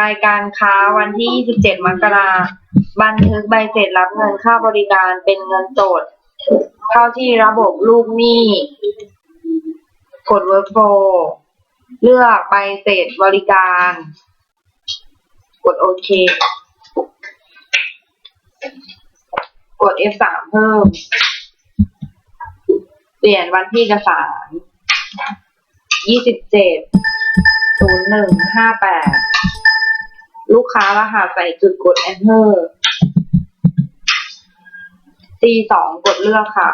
รายการค้าวันที่ 27 มกราบันทึกใบเสร็จรับเงินค่าบริการเป็นเงินสดเข้าที่ระบบลูกหนี้กด workflow เลือกใบเสร็จบริการ กดโอเค กด F3 เพิ่ม เปลี่ยนวันที่เอกสาร27 0158 ค้ารหัสใส่จุดกด enter C สองกดเลือกค่ะ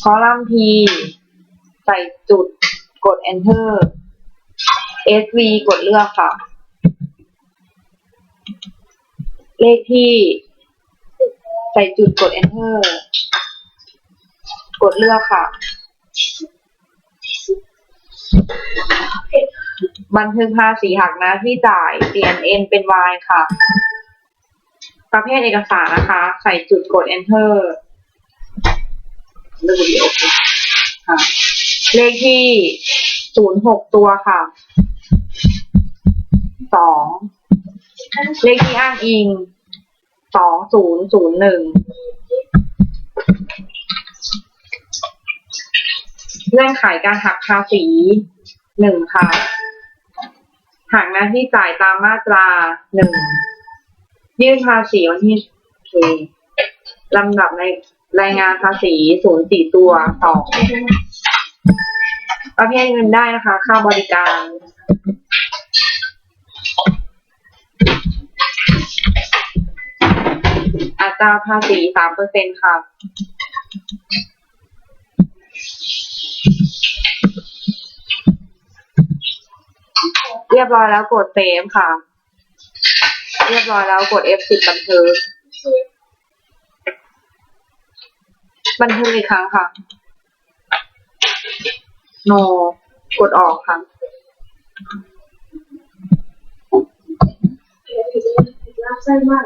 คอลัมน์ P ใส่จุดกด enter SV กดเลือกค่ะ เลขที่ ใส่จุดกด enter กดเลือกค่ะ บันทึกภาษีหักหน้าที่จ่าย เปลี่ยน N เป็น Y ค่ะ ประเภทเอกสารนะคะ ใส่จุดกด enter เลือกวิดีโอค่ะ เลขที่ศูนย์หกตัวค่ะ สอง เลขที่อ้างอิง สองศูนย์ศูนย์หนึ่ง เงื่อนไขการหักภาษีหนึ่งค่ะ หักหน้าที่จ่ายตามมาตราหนึ่งยื่นภาษีวันที่เคลำดับในรายงานภาษีศูนย์สี่ตัวสองประเภทเงินได้นะคะ ค่าบริการอัตราภาษีสามเปอร์เซ็นค่ะ เรียบร้อยแล้วกดเซฟค่ะ เรียบร้อยแล้วกด F10 บันทึกบันทึกอีกครั้งค่ะ no กดออกค่ะใช่มาก